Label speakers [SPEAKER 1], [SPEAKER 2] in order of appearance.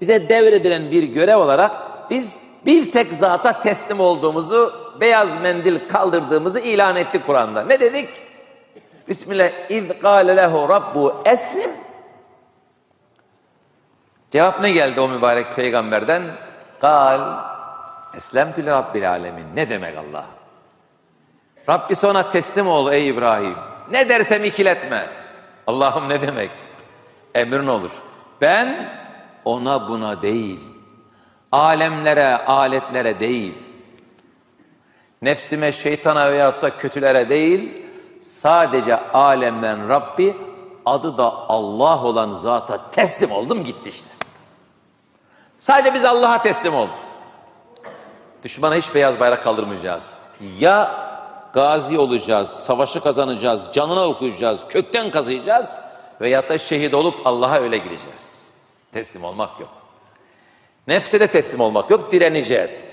[SPEAKER 1] bize devredilen bir görev olarak biz bir tek zata teslim olduğumuzu, beyaz mendil kaldırdığımızı ilan ettik Kur'an'da. Ne dedik? Bismillah. İz kâle lehu rabbu eslim. Cevap ne geldi o mübarek peygamberden? Kal eslemtü rabbil alemin. Ne demek Allah? Rabbisi ona teslim ol ey İbrahim. Ne dersem ikiletme. Allah'ım ne demek? Emrin olur. Ben ona buna değil, alemlere, aletlere değil, nefsime, şeytana veyahut da kötülere değil, sadece alemden Rabbi, adı da Allah olan zata teslim oldum gitti işte. Sadece biz Allah'a teslim olduk. Düşmana hiç beyaz bayrak kaldırmayacağız. Ya gazi olacağız, savaşı kazanacağız, canına okuyacağız, kökten kazıyacağız veyahut da şehit olup Allah'a öyle gideceğiz. Teslim olmak yok. Nefse de teslim olmak yok, direneceğiz.